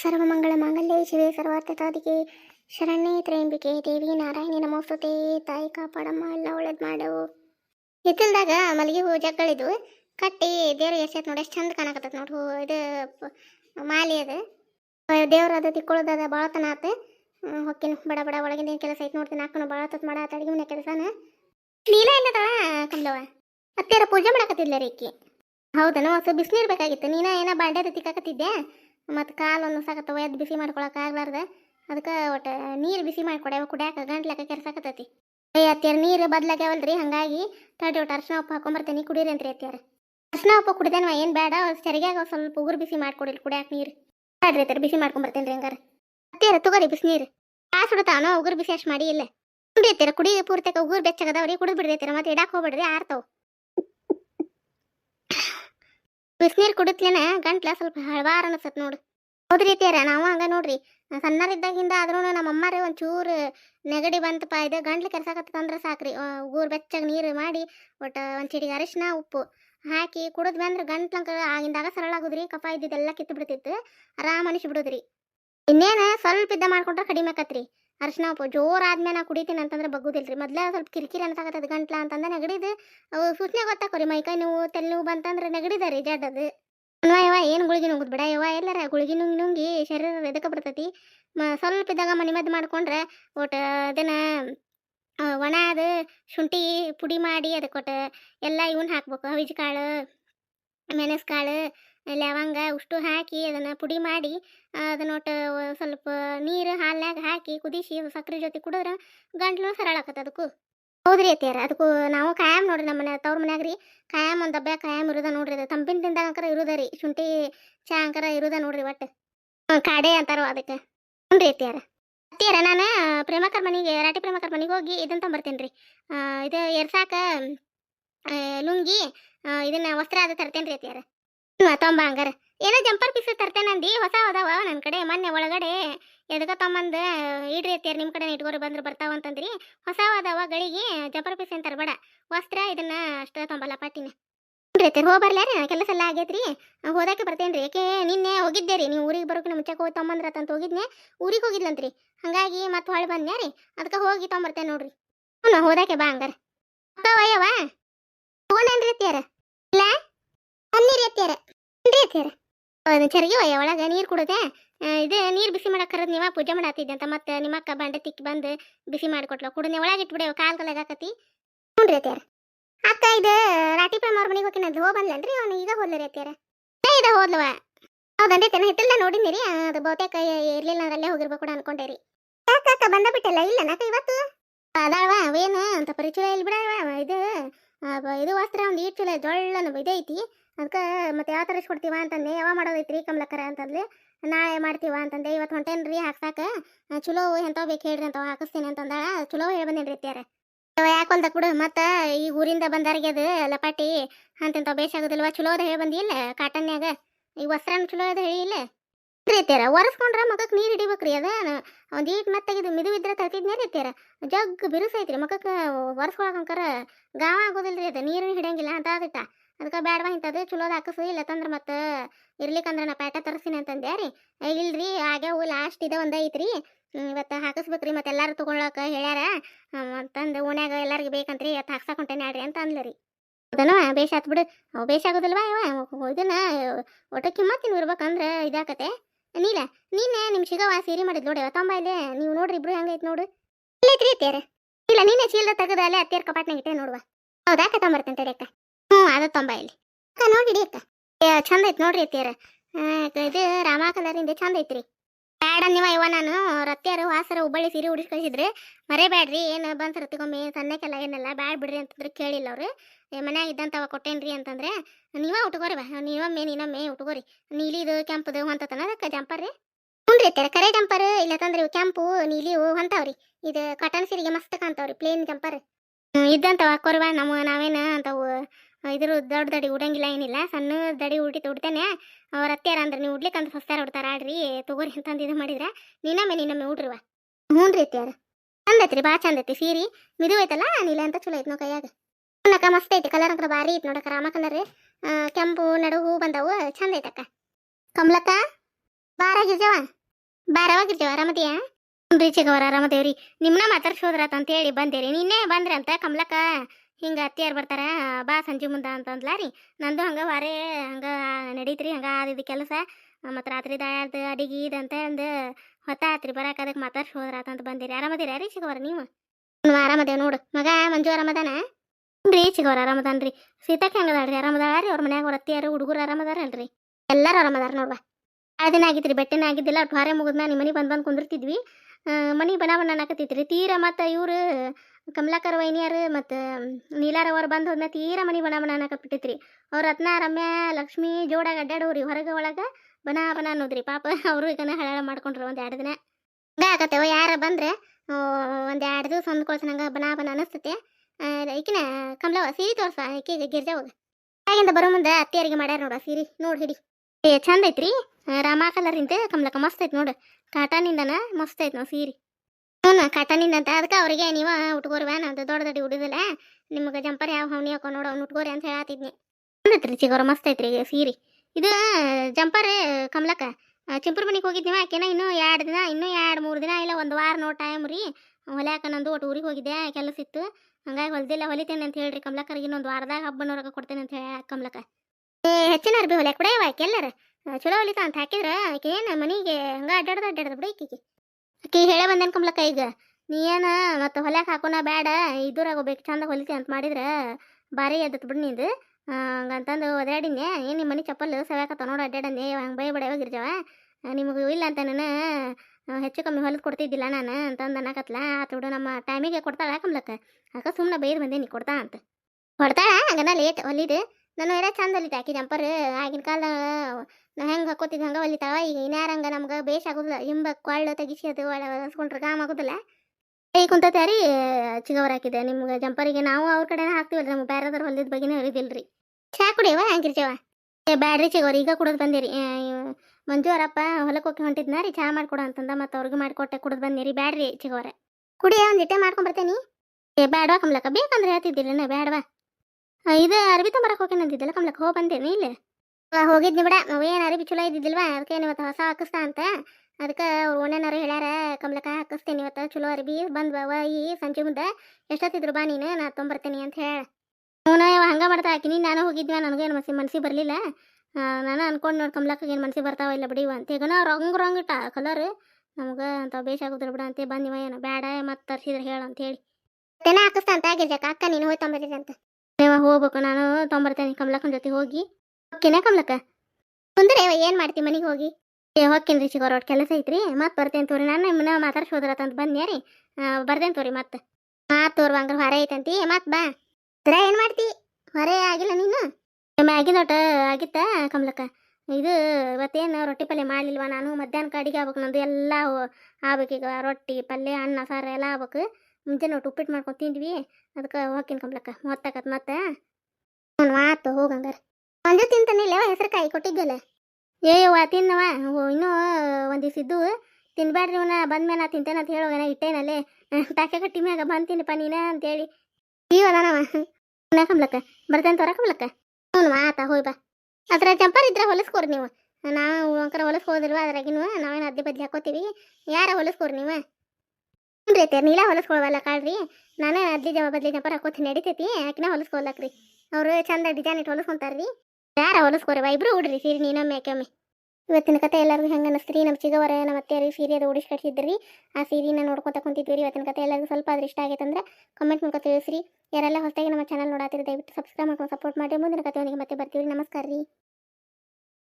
ಸರ್ವಮಂಗಳ ಮಾಂಗಲ್ಯ ಶಿವೆ ಸರ್ವಾರ್ಥತಾದಿಗೆ. ಶರಣ್ಯ ತ್ರೇಂಬಿಕೆ ದೇವಿ ನಾರಾಯಣಿ ನಮೋಸ್ತುತೆ. ತಾಯಿ ಕಾಪಾಡಮ್ಮ, ಎಲ್ಲ ಒಳ್ಳೇದು ಮಾಡವು ಹಿತ್ತಲ್ದಾಗ ಮಲ್ಲಿಗೆ ಹೂ ಜಗ್ಗಳಿದ್ವು. ಕಟ್ಟಿ ದೇವ್ರ ಎಷ್ಟೈತೆ ನೋಡಿ, ಎಷ್ಟು ಚಂದ ಕಾಣಕತ್ತೈತೆ ನೋಡಿ ಹೂ. ಇದು ಮಾಲಿ ಅದು. ದೇವ್ರ ಅದು ತಿಕ್ಕೊಳ್ಳೋದದ ಭಾಳತನ ಆತು. ಹೊಕ್ಕಿನ ಬಡ ಬಡ ಒಳಗಿಂದ ಕೆಲಸ ಐತೆ ನೋಡ್ತೀನಿ ಹಾಕೊಂಡು ಭಾಳ ತತ್ ಮಾಡ ಅಡಿಗೆ ಮನೆ ಕೆಲಸನ. ಲೀಲಾ ಇಲ್ಲದವ ಕಮಲವ ಅತ್ತೆರ ಪೂಜೆ ಮಾಡಕತ್ತಿದ್ಲ ರೀಕಿ ಹೌದನೋ ಹೊಸ ಬಿಸಿನೀರು ಬೇಕಾಗಿತ್ತು. ನೀನ ಏನೋ ಬಾಂಡೆ ತಿಕ್ಕಾಕತ್ತಿದ್ದೆ ಮತ್ತು ಕಾಲು ಸಾಕತ್ತವ ಎದ್ದು ಬಿಸಿ ಮಾಡ್ಕೊಳಕ್ಕೆ ಆಗ್ಲಾರ್ದೆ. ಅದಕ್ಕೆ ಒಟ್ಟು ನೀರು ಬಿಸಿ ಮಾಡ್ಕೊಡ್ಯಾವ ಕುಡ್ಯಾಕ ಗಂಟ್ಲಕ್ಕ ಕೆರ್ಸಾಕತ್ತೈತಿ. ಏ ಅತ್ಯಾರ ನೀರು ಬದ್ಲಾಗ್ಯಾವಲ್ರಿ ಹಂಗಾಗಿ ತಡಿ ಒಟ್ಟು ಅರ್ಶಿನ ಉಪ್ಪು ಹಾಕೊಂಬರ್ತೀನಿ, ಕುಡೀರಿ ಅಂತ್ರಿ ಅತ್ಯಾರ ಅರ್ಶಿನ ಉಪ್ಪು ಕುಡಿದೇನವ, ಏನು ಬೇಡ ಸರಿಯಾಗ ಸ್ವಲ್ಪ ಉಗುರು ಬಿಸಿ ಮಾಡ್ಕೊಡಿಲ್ ಕುಡ್ಯಾಕ ನೀರು. ಬೇಡ್ರಿ ಅತ್ಯಾರ ಬಿಸಿ ಮಾಡ್ಕೊಂಬರ್ತೇನೆ ರೀ ಹಂಗಾರ. ಅತ್ಯಾರ ತಗೋರಿ ಬಿಸಿನೀರು ಆ ಸುಡತಾವನ ಉಗುರು ಬಿಸಿ ಅಷ್ಟು ಮಾಡಿ ಇಲ್ಲ ಕುಡಿ ಅತ್ಯಾರ ಕುಡಿ ಪೂರ್ತಿಕ ಉಗುರು ಬೆಚ್ಚಗದವ್ರಿ ಕುಡಿದು ಬಿಡ್ರಿ ಮತ್ತೆ ಇಡಕ್ಕೆ ಹೋಗ್ಬೇಡ್ರಿ, ಆರ್ತಾವ. ಬಿಸಿನೀರು ಕುಡಿತ್ಲೇನ ಗಂಟ್ಲ ಸ್ವಲ್ಪ ಹಳವಾರ ಅನಿಸತ್ ನೋಡು. ಹೌದ್ರಿ ರೀತಿಯಾರ, ನಾವು ಹಂಗ ನೋಡ್ರಿ. ಸಣ್ಣರಿದ್ದಾಗಿಂದ ಆದ್ರೂ ನಮ್ಮ ಅಮ್ಮಾರ ಒಂಚೂರು ನೆಗಡಿ ಬಂತಪ್ಪ ಇದು ಗಂಟ್ಲು ಕೆರ್ಸಾಕತ್ತಂದ್ರೆ ಸಾಕ್ರಿ. ಊರು ಬೆಚ್ಚಗೆ ನೀರು ಮಾಡಿ ಒಟ್ಟು ಒಂದು ಚಿಟಿಗೆ ಅರಿಶಿನ ಉಪ್ಪು ಹಾಕಿ ಕುಡಿದ್ವಿ ಅಂದ್ರೆ ಗಂಟ್ಲಂಕ ಆಗಿಂದಾಗ ಸರಳ ಆಗುದ್ರಿ. ಕಫ ಇದ್ದಿದ್ದೆಲ್ಲ ಕಿತ್ತು ಬಿಡ್ತಿತ್ತು ಆರಾಮ ಅನಿಸಿ ಬಿಡುದ್ರಿ ಇನ್ನೇನು ಸ್ವಲ್ಪ ಇದ್ದ ಮಾಡ್ಕೊಂಡ್ರೆ ಕಡಿಮೆ ಆಕತ್ರಿ. ಅರಿಶಿನ ಉಪ್ಪು ಜೋರ್ ಆದ್ಮೇಲೆ ನಾ ಕುಡಿತೀನಿ ಅಂತಂದ್ರೆ ಬಗ್ಗುದಿಲ್ರಿ. ಮೊದ್ಲ ಸ್ವಲ್ಪ ಕಿರಿಕಿರಿ ಅನ್ಸಾಕತ್ತದ ಗಂಟ್ಲ ಅಂತಂದ್ರೆ ನೆಗಡಿದು ಸೂಚನೆ ಗೊತ್ತಾಕೋರಿ ಮೈಕೈ ನೋವು, ತಲೆ ನೋವು ಬಂತಂದ್ರೆ ನೆಗಡಿದ ರೀ ಜಡ್ಡದು ಅನ್ವಾ ಯವ ಏನು ಗುಳಿಗೆ ನುಂಗುದ್ ಬಿಡ ಯವ ಎಲ್ಲರ ಗುಳಿಗೆ ನುಂಗಿ ನುಂಗಿ ಶರೀರ ಎದಕ್ಕೆ ಬರ್ತೈತಿ? ಮ, ಸ್ವಲ್ಪ ಇದ್ದಾಗ ಮನೆ ಮದ್ದು ಮಾಡ್ಕೊಂಡ್ರೆ ಒಟ್ಟು ಅದನ್ನು ಒಣ ಅದು, ಶುಂಠಿ ಪುಡಿ ಮಾಡಿ ಅದಕ್ಕೆ ಕೊಟ್ಟು ಎಲ್ಲ ಇವನ್ ಹಾಕ್ಬೇಕು. ಹವಿಜ್ ಕಾಳು, ಮೆಣಸು ಕಾಳು ಲವಂಗ ಉಷ್ಟು ಹಾಕಿ ಅದನ್ನು ಪುಡಿ ಮಾಡಿ ಅದನ್ನ ಒಟ್ಟು ಸ್ವಲ್ಪ ನೀರು ಹಾಲ್ನ್ಯಾಗ ಹಾಕಿ ಕುದಿಸಿ ಸಕ್ಕರೆ ಜೊತೆ ಕುಡಿದ್ರೆ ಗಂಟ್ಲು ಸರಳ ಆಕತ್ತೆ ಅದಕ್ಕೂ ಹೌದ್ರಿ ಅತ್ಯಾರ ಅದಕ್ಕೂ ನಾವು ಕಾಯಂ ನೋಡ್ರಿ ನಮ್ಮ ಮನೆ ತವ್ರ ಮನ್ಯಾಗ ರೀ ಕಾಯಂ ಒಂದು ಡಬ್ಬ ಕಾಯಂ ಇರುದ ನೋಡ್ರಿ ಅದು. ತಂಪಿನ ತಿಂದಾಗ ಅಂಕರ ಇರುದ ರೀ, ಶುಂಠಿ ಚಾ ಅಂಕರ ಇರುದ ನೋಡ್ರಿ ಒಟ್ಟು. ಕಾಡೆ ಅಂತಾರೋ ಅದಕ್ಕೆ. ಹ್ಞೂ ಅತ್ಯಾರ ಅತ್ಯಾರ ನಾನು ಪ್ರೇಮಕರ್ ಮನೆಗೆ, ರಾಟಿ ಪ್ರೇಮಕರ್ ಮನೆಗೆ ಹೋಗಿ ಇದನ್ನ ತಂಬರ್ತೇನೆ ರೀ. ಇದು ಎರ್ಸಾಕ ಲುಂಗಿ ಇದನ್ನ ವಸ್ತ್ರ ಅದು ತರ್ತೇನೆ ರೀ ತೊಂಬ ಹಂಗಾರ. ಏನೋ ಜಂಪರ್ ಪೀಸ್ ತರ್ತೇನಂದಿ ಹೊಸ ಅದಾವ ನನ್ನ ಕಡೆ, ಮೊನ್ನೆ ಒಳಗಡೆ. ಎದಕ ತೊಂಬಂದು? ಇಡ್ರಿ ಅತ್ತಿಯರ್ ನಿಮ್ಮ ಕಡೆ ಇಟ್ಕೋರಿ ಬಂದ್ರೆ ಬರ್ತಾವ ಅಂತಂದ್ರಿ. ಹೊಸ ಅದಾವ ಗಳಿಗೆ ಜಂಪರ್ ಪೀಸ್ ಏನು ತರಬೇಡ. ವಸ್ತ್ರ ಇದನ್ನ ಅಷ್ಟ ತೊಂಬಲ್ಲ ಪಾಟಿನ ನೋಡ್ರಿ ಅತ್ಯಾರ ಹೋಗಿ ಬರ್ಲಾರಿ ಕೆಲಸ ಎಲ್ಲ ಆಗೈತ್ರಿ. ಹೋದಾಕೆ ಬರ್ತೇನೆ ರೀ ಯಾಕೆ ನಿನ್ನೆ ಹೋಗಿದ್ದೆ ರೀ. ನೀವು ಊರಿಗೆ ಬರೋಕೆ ಮುಂಚೆ ಹೋಗಿ ತೊಂಬಂದ್ರ ಅಂತ ಹೋಗಿದ್ನೆ. ಊರಿಗೆ ಹೋಗಿದ್ಲಂತ್ರಿ. ಹಂಗಾಗಿ ಮತ್ತೆ ಹೊಳೆ ಬಂದ್ನ್ಯಾ ರೀ. ಅದಕ್ಕೆ ಹೋಗಿ ತೊಂಬರ್ತೇನೆ ನೋಡ್ರಿ. ಹ್ಞೂ ಹೋದಾಕೆ ಬಾ ಹಂಗಾರ. ಅಯ್ಯವ ತಗೊಂಡೇನ್ರಿ ಅತ್ಯಾರ ಇಲ್ಲ? ಅತ್ಯಾರ ಅನ್ರಿ ಅತ್ಯಾರ ಅದು ಚರಿಗೆ ಒಳಗೆ ನೀರು ಕುಡದೆ. ಇದು ನೀರು ಬಿಸಿ ಮಾಡಕ್ಕೆ ಕರೆದು ನೀವ ಪೂಜೆ ಮಾಡತ್ತಿದ್ದೆ ಅಂತ ಮತ್ತೆ ನಿಮ್ಮ ಅಕ್ಕ ಬಂಡೆ ತಿಕ್ಕಿ ಬಂದು ಬಿಸಿ ಮಾಡಿಕೊಟ್ಲ. ಕುಡನೆ ಒಳಗೆ ಇಟ್ಬಿಡೇವು ಕಾಲ್ ಕಲಗಾಕತಿ ಹ್ಞೂ ರೀ ಅಕ್ಕ, ಇದು ರಾಟಿ ಪ್ರೇಮ ಅವ್ರ ಮನೆಗೆ ಹೋಗಿನ ಹೋಗಿ ಬಂದ್ಲನ್ರಿ? ಅವನು ಈಗ ಹೋದ್ಲರಿ ಅತ್ಯಾರ ಏ, ಇದ ಹೋದ್ಲವ. ಹೌದನ್ರಿ ತೆನ ಹಿತ್ತಲ್ಲ ನೋಡಿನಿ ರೀ. ಅದು ಬಹುತೇಕ ಇರ್ಲಿಲ್ಲ ಅಲ್ಲೇ ಹೋಗಿರ್ಬೇಕು ಕೂಡ ಅನ್ಕೊಂಡೆ ರೀ. ಬಂದ ಬಿಟ್ಟಲ್ಲ ಇಲ್ಲ ನಾಕ ಇವತ್ತು? ಅದಾಳವ ಏನು ಅಂತ ಪರಿಚಯ ಇಲ್ಲಿ ಬಿಡವ ಇದು ಇದು ವಸ್ತ್ರ ಒಂದು ಈಟ್ ಚಲೋ ಜೊಳ್ಳನ ಇದೈತಿ ಅದಕ್ಕೆ ಮತ್ತೆ ಯಾವ ಥರ ಕೊಡ್ತೀವ ಅಂತಂದೆ ಯಾವ ಮಾಡೋದೈತ್ರಿ ಕಮಲಕ್ಕರ ಅಂತಂದ್ಲಿ. ನಾಳೆ ಮಾಡ್ತೀವ ಅಂತಂದೆ ಇವತ್ತು ಹೊಂಟೇನ್ರಿ ಹಾಕ್ಸಾಕ. ಆ, ಚಲೋ ಎಂಥವು ಬೇಕು ಹೇಳ್ರಿ ಅಂತ ಹಾಕಿಸ್ತೀನಿ ಅಂತಂದಾಳ. ಚಲೋ ಹೇಳಿ ಬಂದೇನ್ರಿ ಯಾಕೆ ಯಾಕೊಂದ ಬಿಡು ಮತ್ತೆ ಈ ಊರಿಂದ ಬಂದಾರಿಗೆ ಅದು ಲಪಾಟಿ ಅಂತಂತಾವ್ ಬೇಸಾಗೋದಿಲ್ವ ಚಲೋ ಅದ ಹೇಳಿ ಬಂದಿಲ್ಲ ಕಾಟನ್ಯಾಗ? ಈ ವಸ್ತ್ರನ ಚಲೋ ಅದ ಹೇಳಿಲ್ಲ ರೀತಿಯರ ಒರೆಸ್ಕೊಂಡ್ರೆ ಮಗಕ್ಕೆ ನೀರು ಹಿಡಿಬೇಕ್ರಿ ಅದ. ಒಂದು ಈಟ್ ಮೆತ್ತಾಗಿದ್ದು ಮಿದು ಇದ್ರೆ ತರ್ತಿದ್ನೇ ರೀತಿಯರ ಜಗ್ ಬಿರುಸೈತ್ರಿ ಮಗಕ್ಕೆ ಒರೆಸ್ಕೊಳಕಂಕರ ಗಾವ ಆಗೋದಿಲ್ರಿ ಅದು ನೀರು ಹಿಡಿಯಂಗಿಲ್ಲ ಅಂತ ಆದಿಟ್ಟ. ಅದಕ್ಕೆ ಬ್ಯಾಡವಾ ಇಂಥದ್ದು? ಚಲೋದ ಹಾಕಿಸು ಇಲ್ಲ ತಂದ್ರೆ ಮತ್ತೆ ಇರ್ಲಿಕ್ಕಂದ್ರೆ ನಾ ಪ್ಯಾಟ ತರಿಸ್ತೀನಿ ಅಂತಂದೆ ರೀ. ಇಲ್ರಿ, ಆಗ್ಯಾವು ಲಾಸ್ಟ್ ಇದೆ ಒಂದು ಐತ್ರಿ. ಇವತ್ತು ಹಾಕಿಸ್ಬೇಕ್ರಿ ಮತ್ತೆ ಎಲ್ಲರೂ ತೊಗೊಳಕ ಹೇಳ್ಯಾರ. ಮತ್ತಂದು ಓಣ್ಯಾಗ ಎಲ್ಲರಿಗೆ ಬೇಕಂತ್ರಿ ಇವತ್ತು ಹಾಕ್ಸಾಕೊಂಟೇನೆ ಹೇಳ್ರಿ ಅಂತ ಅಂದ್ಲರಿ. ಅದನ್ನು ಬೇಷ್ ಆತ್ ಬಿಡು. ಅವು ಬೇಷ್ ಆಗೋದಿಲ್ವಾ ಇವ? ಇದನ್ನ ಒಟ್ಟು ಕಿಮ್ಮತ್ತಿನ ಇರ್ಬೇಕಂದ್ರೆ ಇದಾಕತೆ ನೀಲ ನೀನೆ ನಿಮ್ಮ ಶಿಗವ ಸೀರೆ ಮಾಡಿದ್ ನೋಡಿ ತಂಬ ಇಲ್ಲೇ, ನೀವು ನೋಡ್ರಿ ಇಬ್ರು ಹೆಂಗೈತೆ ನೋಡು. ಇಲ್ಲೈತ್ರಿ ಇತ್ತೇರೆ ಇಲ್ಲ ನೀನೆ ಚೀಲ ತೆಗೆದ ಅಲ್ಲೇ ಅತ್ತೇರ್ ಕಪಾಟ್ನಾಗ ಇಟ್ಟೆ ನೋಡುವ ಹೌದಾ ಕತ ತಂಬರ್ತೇನೆ ತಡಿ ಅಕ್ಕ. ಹ್ಞೂ ಅದ ತೊಂಬ ಇಲ್ಲಿ. ಅಕ್ಕ ನೋಡಿಡಿ ಅಕ್ಕ. ಏ, ಚಂದ ಐತಿ ನೋಡ್ರಿ ಅತ್ಯಾರ ಆ, ಇದು ರಾಮ ಕಲರಿಂದ ಚಂದ ಐತ್ರಿ. ಬ್ಯಾಡ ನೀವ ಇವ ನಾನು. ರತ್ಯಾರು ವಾಸರ ಹುಬ್ಬಳ್ಳಿ ಸೀರೆ ಉಡಿಸ್ ಕಳಿಸಿದ್ರೆ. ಮರೇಬ್ಯಾಡ್ರಿ ಏನು ಬಂದ್ ರತ್ತಿಗೊಮ್ಮೆ ಸಣ್ಣಕ್ಕೆಲ್ಲ ಏನೆಲ್ಲ ಬ್ಯಾಡ್ ಬಿಡ್ರಿ ಅಂತಂದ್ರೆ ಕೇಳಿಲ್ಲ ಅವ್ರು. ಏ, ಮನ್ಯಾಗ ಇದ್ದಂತವ ಕೊಟ್ಟೇನ್ರಿ ಅಂತಂದ್ರೆ ನೀವ ಉಟ್ಕೋರಿ ಬಾ. ನೀವೊಮ್ಮೆ ನೀನೊಮ್ಮೆ ಉಟ್ಕೋರಿ. ನೀಲಿದು ಕೆಂಪದು ಹೊಂತತನ ಅದಕ್ಕೆ ಜಂಪರ್ ರೀ ಹ್ಞೂ ರೀ ಕರೆ ಜಂಪರ್. ಇಲ್ಲ ತಂದ್ರಿ ಇವು ಕೆಂಪು ನೀಲಿ ಹೊಂತಾವ್ರಿ. ಇದು ಕಟನ್ ಸೀರೆಗೆ ಮಸ್ತ್ ಕಾಣ್ತಾವ್ರಿ ಪ್ಲೇನ್ ಜಂಪರ್. ಇದ್ದಂತವ ಹಾಕೋರಿ ಬಾ ನಮ್ಮ ನಾವೇನ ಅಂತವು. ಇದ್ರ ದೊಡ್ಡ ದಡಿ ಉಡಂಗಿಲ್ಲ, ಏನಿಲ್ಲ. ಸಣ್ಣ ದಡಿ ಉಡಿ ಉಡ್ತೇನೆ. ಅವ್ರ ಅತ್ಯಾರ ಅಂದ್ರೆ, ನೀವು ಉಡ್ಲಿಕ್ಕೆ ಅಂತ ಹೊಸ್ತಾರ ಉಡ್ತಾರ, ಆಡ್ರಿ, ತಗೋರಿ ಅಂತಂದು ಇದು ಮಾಡಿದ್ರೆ, ನೀನೊಮ್ಮೆ ನೀನೊಮ್ಮೆ ಉಡ್ರಿವ ಹ್ಞೂ ರೀ ಅತ್ಯಾರ ಚಂದ ಐತ್ರಿ ಭಾಳ ಚಂದ ಐತಿ ಸೀರಿ. ಮಿದು ಐತಲ್ಲ, ನೀಲ ಅಂತ ಚಲೋ ಐತಿ ನೋ ಕೈಯಾಗ. ನೋಡಕ್ಕ, ಮಸ್ತ್ ಐತಿ ಕಲರ್ ಅಂದ್ರೆ ಭಾರಿ ಐತಿ ನೋಡಕ್ಕ ರಾಮ ಕಲರ್ ಕೆಂಪು, ನಡು ಹೂ ಬಂದವು, ಚಂದ ಐತಕ್ಕ. ಕಮಲಕ್ಕ ಬಾರಾಗಿರ್ಜವ ಬಾರವಾಗಿರ್ಜವ, ಆರಾಮದಿಯ? ರೀ ಚಿಗವರ, ಆರಾಮದೇವ್ರಿ. ನಿಮ್ಮನ್ನ ಅಂತ ಹೇಳಿ ಬಂದೇರಿ. ನಿನ್ನೆ ಬಂದ್ರಿ ಅಂತ ಕಮ್ಲಕ್ಕ. ಹಿಂಗ ಅತ್ತಿಯಾರು ಬರ್ತಾರ, ಬಾ ಸಂಜೆ ಮುಂದ ಅಂತಂದ್ಲ ರೀ ನಂದು ಹಂಗ ವಾರೇ ಹಂಗ ನಡೀತ್ರಿ, ಹಂಗ ಆದಿದ್ದು ಕೆಲಸ. ಮತ್ತು ರಾತ್ರಿ ದಾಳ್ದು ಅಡಿಗೆ ಇದಂತ ಅಂದು ಹೊತ್ತಾತ್ರಿ, ಬರಾಕ ಅದಕ್ಕೆ ಮಾತಾಡ್ಸಿ ಅಂತ ಬಂದಿರಿ. ಆರಾಮದಿರ ರೀ ಚಿಗವರ ನೀವು? ಹ್ಞೂ ಆರಾಮದೇವ್ ನೋಡು. ಮಗ ಮಂಜು ಆರಾಮದಾನ? ರೀ ಸಿಗೋರ ಆರಾಮದಾನ ರೀ. ಸೀತಾಕ್ ಹೆಂಗದಾಳ್ರಿ ಆರಾಮದಾಳ ರೀ ಅವ್ರ ಮನ್ಯಾಗ ಅವ್ರ ಅತ್ತಿಯಾರು, ಹುಡುಗರು ಆರಾಮದಾರಲ್ರಿ ಎಲ್ಲರೂ ಆರಾಮದಾರ ನೋಡ್ವಾ. ಆ ದಿನ ಆಗಿತ್ರಿ, ಬೆಟ್ಟನ ಆಗಿದ್ದಿಲ್ಲ ಹೊರೆ ಮುಗಿದ್ನ ನಿಮ್ಮ ಮನೆ ಬಂದು ಬಂದು ಕುಂದಿರ್ತಿದ್ವಿ. ಮನೆ ಬಣ್ಣ ಬಣ ರೀ ತೀರ ಮತ್ತು ಇವರು ಕಮಲಾಕರ್ ವೈನಿಯರು ಮತ್ತು ನೀಲಾರವ್ರು ಬಂದು ಹೋದ್ನ ತೀರ ಮನೆ ಬಣ ಬಣ ಅನ್ನಕತ್ತಿತ್ರಿ ಅವ್ರ ರತ್ನ, ರಮ್ಯ, ಲಕ್ಷ್ಮಿ, ಜೋಡಾಗ ಅಡ್ಡಾಡೋರಿ ಹೊರಗೆ ಒಳಗೆ ಬಣ ಬಣ ಅನ್ನೋದ್ರಿ. ಪಾಪ ಅವರು ಈಗನ ಹಳ ಮಾಡ್ಕೊಂಡ್ರು ಒಂದು ಎರಡು ದಿನ. ಹಂಗ ಯಾರು ಯಾರ ಬಂದ್ರೆ ಒಂದು ಎರಡು ದಿವಸ ಹೊಂದ್ಕೊಳ್ಸನಂಗ ಬಣ ಬಣ ಅನಿಸ್ತತೆ ಈಕಿನ ಕಮಲವ ಸೀರೆ ತೋರ್ಸ ಈಕೆಗೆ ಗಿರ್ಜಾ ಹೋಗ ಆಗಿಂದ ಬರೋ ಮುಂದೆ ಅತ್ತೆಯರಿಗೆ ಮಾಡ್ಯಾರ ನೋಡ ಸೀರೆ. ನೋಡಿ ಹಿಡಿ. ಏ ಚಂದ ಐತ್ರಿ ರಾಮಾ ರಾಮ ಕಲರ್ ಇಂತೆ ಕಮಲಕ್ಕ ಮಸ್ತ್ ಐತಿ ನೋಡು. ಕಾಟನಿಂದನ ಮಸ್ತ್ ಐತಿ ನಾವು ಸೀರೆ. ಹ್ಞೂ ಅಂತ. ಅದಕ್ಕೆ ಅವರಿಗೆ ನೀವ ಉಟ್ಕೋರಿ ವ್ಯಾನ್ ಅಂತ ದೊಡ್ಡ ದೊಡ್ಡ ಹುಡುದಿಲ್ಲ ನಿಮ್ಗೆ ಜಂಪರ್ ಯಾವ ಹವನಿ ಹಾಕೋ ನೋಡು ಅವ್ನು ಉಟ್ಕೋರಿ ಅಂತ ಹೇಳತ್ತಿದ್ನಿ ಚಂದ ಐತ್ರಿ ಚಿಗೋರ ಮಸ್ತ್ ಐತ್ರಿ ಸೀರೆ. ಇದು, ಜಂಪರ್, ಕಮಲಕ್ಕ. ಚಿಂಪುರ್ ಮನೆಗೆ ಹೋಗಿದ್ನಿವ, ಆಕೆನ ಇನ್ನೂ ಎರಡು ದಿನ, ಇನ್ನೂ ಎರಡು ಮೂರು ದಿನ ಇಲ್ಲ, ಒಂದು ವಾರ ನೋ ಟೈಮ್ ರೀ. ಹೊಲ್ಯಾಕ ನಂದು ಒಟ್ಟು ಊರಿಗೆ ಹೋಗಿದ್ದೆ, ಕೆಲಸ ಇತ್ತು. ಹಂಗಾಗಿ ಹೊಲ್ದಿಲ್ಲ, ಹೊಲಿತೇನೆ ಅಂತ ಹೇಳ್ರಿ ಕಮಲಕ್ಕರಿಗೆ ಇನ್ನೊಂದು ವಾರದಾಗ ಹಬ್ಬನವ್ರಾಗ ಕೊಡ್ತೇನೆ ಅಂತ ಹೇಳಿ ಕಮಲಕ್ಕ. ಹೆಚ್ಚಿನ ಅರ್ಬಿ ಹೊಲ್ಯಾಕ ಬಿಡವ ಆಕೆ ಎಲ್ಲರ? ಚಲೋ ಹೊಲಿತ ಅಂತ ಹಾಕಿದ್ರ ಆಕೆ ಏನು ಮನೆಗೆ ಹಂಗ ಅಡ್ಡಾಡ್ದು ಅಡ್ಡಾಡ್ದ ಬಿಡಿ ಆಕೆ ಹೇಳೇ ಬಂದೇನು ಕಮಲಕ್ಕ ಈಗ? ನೀ ಏನು ಮತ್ತೆ ಹೊಲ್ಯಾಕ ಹಾಕೋಣ ಬೇಡ ಇದ್ರಾಗ ಹೋಗ್ಬೇಕು ಚಂದ ಹೊಲಿತಿ ಅಂತ ಮಾಡಿದ್ರೆ ಭಾರಿ ಎದ್ದತ್ ಬಿಡ್ ನಿಂದು. ಹಂಗಂತಂದು ಒದಾಡಿನಿ ಏನು ನಿಮ್ಮ ಮನೆ ಚಪ್ಪಲ್ ಸವ್ಯಾಕತ್ತ ನೋಡಿ ಅಡ್ಡಾಡಂದೆ ಹಂಗೆ ಬೈ ಬಡ ಹೋಗಿರ್ಜವ ನಿಮಗೆ ಇಲ್ಲ ಅಂತ ನಾನು ಹೆಚ್ಚು ಕಮ್ಮಿ ಹೊಲಿದು ಕೊಡ್ತಿದ್ದಿಲ್ಲ ನಾನು ಅಂತಂದು ಅನ್ನಕತ್ಲ, ಆತು ಬಿಡು ನಮ್ಮ ಟೈಮಿಗೆ ಕೊಡ್ತಾಳ ಕಮ್ಲಕ್ಕ ಅಕ್ಕ ಸುಮ್ಮನೆ ಬೈದು ಬಂದೇನಿ, ಕೊಡ್ತಾ ಅಂತ. ಕೊಡ್ತಾಳ? ಹಂಗನ ಲೇಟ್ ಹೊಲಿದು. ನಾನು ಎರ ಚಂದ ಹೊಲಿತೆ ಆಕಿ ಜಂಪರ್ ಆಗಿನ ಕಾಲ ನಾ ಹೆಂಗೆ ಹಾಕೋತಿದ್ದು ಹಂಗೆ ಹೊಲಿತಾವ ಈಗ ಇನ್ಯಾರ ಹಂಗೆ ನಮ್ಗೆ ಬೇಷ್ ಆಗೋದಿಲ್ಲ. ಹಿಂಬ ಕೊಳ್ಳ ತೆಗಿಸಿ ಅದು ಹೊಲಿಸ್ಕೊಂಡ್ರೆ ಗಾಮ್ ಆಗೋದಿಲ್ಲ. ಕುಂತತೆ ರೀ ಚಿಗವರ್ ಹಾಕಿದೆ ನಿಮ್ಗೆ ಜಂಪರಿಗೆ ನಾವು ಅವ್ರ ಕಡೆನೇ ಹಾಕ್ತೀವಲ್ಲ ನಮ್ಗೆ ಬೇರೆದವ್ರು ಹೊಲಿದ ಬಗ್ಗೆನೇ ರೀ ಚಾ ಕುಡಿಯವ ಹ್ಯಾಂಗಿರ್ತೇವ ಏ ಬ್ಯಾಡ್ರಿ ಚಿಗವರ್ ಈಗ ಕುಡಿದು ಬಂದಿರಿ. ಮಂಜು ಅವರಪ್ಪ ಹೊಲಕ್ಕೆ ಹೋಗಿ ಹೊಂಟಿದ್ನ ರೀ ಚಾ ಮಾಡ್ಕೊಡು ಅಂತಂದ ಮತ್ತು ಅವ್ರಿಗೆ ಮಾಡಿಕೊಟ್ಟೆ ಕುಡಿದು ಬಂದಿರಿ. ಬ್ಯಾಡ್ರಿ ಚಿಗವರ. ಕುಡಿಯ ಒಂದು ಇಟ್ಟೆ ಮಾಡ್ಕೊಂಬರ್ತೇನಿ ಏ ಬ್ಯಾಡವಾ ಕಮ್ಲಕ್ಕ ಬೇಕಂದ್ರೆ ಹೇಳ್ತಿದ್ದಿಲ್ಲ ನಾ ಆ, ಇದು ಅರ್ಬಿ ತೊಂಬರಕ್ಕೆ ಹೋಗಿ ಅಂತಿದ್ದಿಲ್ಲ ಕಮ್ಲಕ್ಕ? ಹೋಗಿ ಬಂದೇನಿ, ಇಲ್ಲ. ಹೋಗಿದ್ನಿ ಬಿಡ. ಏನು ಅರ್ಬಿ ಚಲೋ ಇದ್ದಿದ್ದಿಲ್ವಾ? ಅದಕ್ಕೆ ಇವತ್ತು ಹೊಸ ಹಾಕಿಸ್ತಾ ಅಂತ. ಅದಕ್ಕೆ ಅವ್ರು ಓಣ್ಯನವ್ರು ಹೇಳ್ಯಾರ, ಕಮ್ಲಕ್ಕ, ಹಾಕಿಸ್ತೇನೆ ಇವತ್ತು. ಚಲೋ ಅರ್ಬಿ ಬಂದ್ ಬವ ಈ ಸಂಜೆ ಮುಂದೆ ಎಷ್ಟೊತ್ತಿದ್ರು ಬಾ ನೀನು, ನಾ ತೊಂಬರ್ತೀನಿ ಅಂತ ಹೇಳ. ಅವನ ಹಂಗೆ ಮಾಡ್ತಾ ಹಾಕಿನಿ. ನಾನು ಹೋಗಿದ್ವಿ ನನಗೇನು ಮನ್ಸಿ ಮನಸ್ಸಿಗೆ ಬರಲಿಲ್ಲ. ನಾನು ಅನ್ಕೊಂಡು ನೋಡಿ ಕಮ್ಲಕ್ಕ, ಏನು ಮನಸ್ಸಿಗೆ ಬರ್ತಾವ ಇಲ್ಲ ಬಿಡಿ ಅಂತ. ಈಗ ರಂಗ್ ರಂಗ್ ಇಟ್ಟ ಕಲರ್ ನಮ್ಗೆ ಅಂತ ಬೇಷ್ ಆಗುದಿಲ್ಲ ಬಿಡ ಅಂತ ಬಂದಿವ ಏನು ಬೇಡ ಮತ್ತೆ ತರ್ಸಿದ್ರೆ ಹೇಳು ಅಂತ ಹೇಳಿ. ತೆನ ಹಾಕಿಸ್ತಾ ಅಂತ ಆಗಿರ್ಜಕ್ಕ ಅಕ್ಕ ನೀನು ಹೋಗಿ ತೊಂಬರ್ತೀನಿ ಅಂತ. ನೀವು ಹೋಗ್ಬೇಕು ನಾನು. ತೊಂಬರ್ತೇನೆ ಕಮಲಕ್ಕನ ಜೊತೆ ಹೋಗಿ. ಓಕೆನಾ ಕಮಲಕ್ಕ. ಕುಂದ್ರೆ ಏನು ಮಾಡ್ತಿ ಮನೆಗೆ ಹೋಗಿ? ಏ ಹೊಕ್ಕಿನ್ರಿ ರೀ ಚಿಗೋರ್ ಒಟ್ಟು ಕೆಲಸ ಐತ್ರಿ. ಮತ್ತೆ ಬರ್ತೇನೆ ತೋರಿ. ನಾನು ನಿಮ್ಮನ್ನ ಮಾತಾಡ್ಸೋದ್ರತ್ತಂತ ಬಂದ್ಯಾ ರೀ. ಬರ್ತೇನೆ ತೋರಿ ಮತ್ತೆ. ಮಾತು ತೋರ್ವ ಹಂಗಾರೆ ಹೊರ ಐತಂತಿ. ಮತ್ತೆ ಬಾ. ಇದ್ರ ಏನು ಮಾಡ್ತಿ? ಹೊರೆ ಆಗಿಲ್ಲ ನೀನು? ಮ್ಯಾಗಿನ ಒಟ್ಟ ಆಗಿತ್ತ ಕಮಲಕ್ಕ? ಇದು ಇವತ್ತೇನು ರೊಟ್ಟಿ ಪಲ್ಯ ಮಾಡಲಿಲ್ವ ನಾನು? ಮಧ್ಯಾಹ್ನ ಅಡಿಗೆ ಆಗ್ಬೇಕು ನಂದು. ಎಲ್ಲ ಈಗ. ರೊಟ್ಟಿ, ಪಲ್ಯ, ಅನ್ನ, ಸಾರು ಎಲ್ಲ ಆಗ್ಬೇಕು. ಮುಂಜಾನೆ ಒಟ್ಟು ಉಪ್ಪಿಟ್ಟು ಮಾಡ್ಕೊಂಡು ತಿಂದ್ವಿ. ಅದಕ್ಕೆ ಹೋಗಿನ ಕಂಬ್ಲಕ್ಕ ಮೊತ್ತಕತ್ ಮತ್ತೆ. ಅವ್ನು ಆತು ಹೋಗಂಗಾರ ಒಂದೇ ತಿಂತಾನಿಲ್ಲ ಹೆಸರು ಕಾಯಿ ಕೊಟ್ಟಿದ್ದಲ್ಲ? ಏಯವ್ವ ತಿನ್ನವ ಓ, ಒಂದು ದಿವಸ ಇದ್ದು. ತಿನ್ಬೇಡ್ರಿ ಇವನ ಬಂದ್ಮೇಲೆ ನಾ ತಿಂತೇನೆ ಅಂತ ಹೇಳೋಗನ ಇಟ್ಟೇನಲ್ಲೇ. ತಾಕೆ ಕಟ್ಟಿ ಮ್ಯಾಗ ಬಂದು ತಿನ್ನಪ್ಪ ನೀನ ಅಂತೇಳಿ. ಜೀವ ನಾನವ. ಕಂಬ್ಲಕ್ಕ ಬರ್ತೇನೆ ತೋರ ಕಂಬ್ಲಕ್ಕ ಹ್ಞೂ ಆತ ಹೋಯ್ ಬಾ. ಅದ್ರ ಜಂಪರ್ ಇದ್ರೆ ಹೊಲಿಸ್ಕೋರಿ ನೀವು. ನಾವು ಒಂಕರ ಹೊಲಿಸ್ಕೋದಿಲ್ವ ಅದ್ರಾಗಿನೂ ನಾವೇನು ಅದ್ದಿ ಬದ್ಲಿ ಹಾಕೋತೀವಿ. ಯಾರ ಹೊಲಿಸ್ಕೋರಿ ನೀವು? ರೀ ನೀಲ ಹೊಲಿಸ್ಕೊಳ್ವಲ್ಲ ಕಾಳ್ರಿ. ನಾನು ಅದ್ಲಿ ಜವ ಬದ್ಲಿ ಜಪರ ಹಾಕೋತಿ ನಡಿತೈತಿ. ಆಕಿನ ಹೊಲಿಸ್ಕೊಲ್ಲಕ್ರಿ ಅವರು ಚಂದ ಡಿಸೈನ್ ಇಟ್ಟು ಹೊಲಸ್ಕೊಂತಾರ್ರಿ. ಯಾರ ಹೊಲಸ್ಕೊರಿ ಇಬ್ರು ಉಡ್ರಿ, ಸೀರೆ ನೀನೊಮ್ಮೆ ಯಾಕೊಮ್ಮೆ ಇವತ್ತಿನ ಕತೆ ಎಲ್ಲರಿಗೂ ಹೆಂಗೆ ಅನ್ನಿಸ್ತ್ರಿ? ನಮ್ಮ ಚಿಗವರ ನಮ್ಮ ಅತ್ತೆಯರಿಗೆ ಸೀರೆ ಅದು ಕಟ್ಸಿದ್ರಿ. ಆ ಸೀರೆನ ನೋಡ್ಕೊತ ಕುಂತಿದ್ವಿ ರೀ ಇವತ್ತಿನ ಕತೆ ಎಲ್ಲರಿಗೂ ಸ್ವಲ್ಪ ಆದ್ರೆ ಇಷ್ಟ ಆಗೈತೆ ಅಂದ್ರೆ ಕಮೆಂಟ್ ಮೂಲಕ ತಿಳಿಸ್ರಿ. ಯಾರೆಲ್ಲ ಹೊಸದಾಗಿ ನಮ್ಮ ಚಾನಲ್ ನೋಡಾತಿರಿ ದಯವಿಟ್ಟು ಸಬ್ಸ್ಕ್ರೈಬ್ ಮಾಡ್ಕೊಂಡು ಸಪೋರ್ಟ್ ಮಾಡಿ ಮುಂದಿನ ಕತೆ ಒಂದಿಗೆ ಮತ್ತೆ ಬರ್ತೀವಿ ನಮಸ್ಕಾರ ರೀ